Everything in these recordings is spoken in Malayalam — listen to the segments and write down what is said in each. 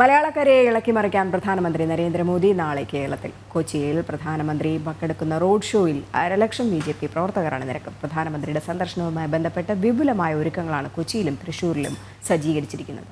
മലയാളക്കരയെ ഇളക്കിമറിക്കാൻ പ്രധാനമന്ത്രി നരേന്ദ്രമോദി നാളെ കേരളത്തിൽ. കൊച്ചിയിൽ പ്രധാനമന്ത്രി പങ്കെടുക്കുന്ന റോഡ് ഷോയിൽ അരലക്ഷം ബി ജെ പി പ്രവർത്തകരാണ് നിരക്ക്. പ്രധാനമന്ത്രിയുടെ സന്ദർശനവുമായി ബന്ധപ്പെട്ട വിപുലമായ ഒരുക്കങ്ങളാണ് കൊച്ചിയിലും തൃശൂരിലും സജ്ജീകരിച്ചിരിക്കുന്നത്.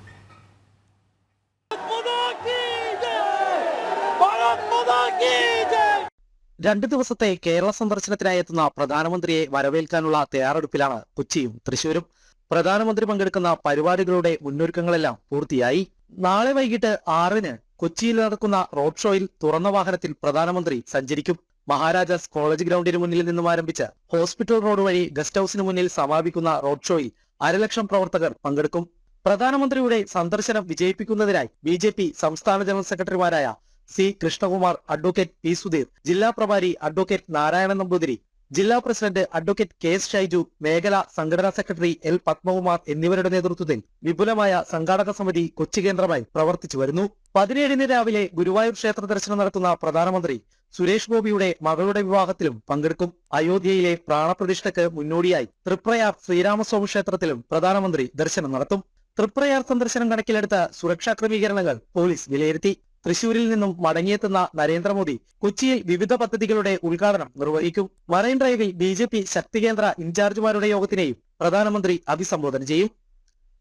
രണ്ട് ദിവസത്തെ കേരള സന്ദർശനത്തിനായി എത്തുന്ന പ്രധാനമന്ത്രിയെ വരവേൽക്കാനുള്ള തയ്യാറെടുപ്പിലാണ് കൊച്ചിയും തൃശൂരും. പ്രധാനമന്ത്രി പങ്കെടുക്കുന്ന പരിപാടികളുടെ മുന്നൊരുക്കങ്ങളെല്ലാം പൂർത്തിയായി. നാളെ വൈകിട്ട് ആറിന് കൊച്ചിയിൽ നടക്കുന്ന റോഡ് ഷോയിൽ തുറന്ന വാഹനത്തിൽ പ്രധാനമന്ത്രി സഞ്ചരിക്കും. മഹാരാജാസ് കോളേജ് ഗ്രൗണ്ടിന് മുന്നിൽ നിന്നും ആരംഭിച്ച് ഹോസ്പിറ്റൽ റോഡ് വഴി ഗസ്റ്റ് ഹൌസിന് മുന്നിൽ സമാപിക്കുന്ന റോഡ് ഷോയിൽ അരലക്ഷം പ്രവർത്തകർ പങ്കെടുക്കും. പ്രധാനമന്ത്രിയുടെ സന്ദർശനം വിജയിപ്പിക്കുന്നതിനായി ബി ജെ പി സംസ്ഥാന ജനറൽ സെക്രട്ടറിമാരായ C Krishnakumar advocate P Sudheer ജില്ലാ പ്രഭാരി അഡ്വക്കേറ്റ് നാരായണൻ നമ്പൂതിരി ജില്ലാ president advocate K S Shaiju മേഖലാ സംഘടനാ സെക്രട്ടറി എൽ പത്മകുമാർ എന്നിവരുടെ നേതൃത്വത്തിൽ വിപുലമായ സംഘാടക സമിതി കൊച്ചി കേന്ദ്രമായി പ്രവർത്തിച്ചു വരുന്നു. പതിനേഴിന് രാവിലെ ഗുരുവായൂർ ക്ഷേത്ര ദർശനം നടത്തുന്ന പ്രധാനമന്ത്രി സുരേഷ് ഗോപിയുടെ മകളുടെ വിവാഹത്തിലും പങ്കെടുക്കും. അയോധ്യയിലെ പ്രാണപ്രതിഷ്ഠയ്ക്ക് മുന്നോടിയായി തൃപ്രയാർ ശ്രീരാമസ്വാമി ക്ഷേത്രത്തിലും പ്രധാനമന്ത്രി ദർശനം നടത്തും. തൃപ്രയാർ സന്ദർശനം കണക്കിലെടുത്ത സുരക്ഷാ ക്രമീകരണങ്ങൾ പോലീസ് വിലയിരുത്തി. തൃശൂരിൽ നിന്നും മടങ്ങിയെത്തുന്ന നരേന്ദ്രമോദി കൊച്ചിയിൽ വിവിധ പദ്ധതികളുടെ ഉദ്ഘാടനം നിർവഹിക്കും. മറൈൻ ഡ്രൈവിൽ ബി ജെ പി ശക്തികേന്ദ്ര ഇൻചാർജുമാരുടെ യോഗത്തിനെയും പ്രധാനമന്ത്രി അഭിസംബോധന ചെയ്യും.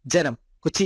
ജനം കൊച്ചി.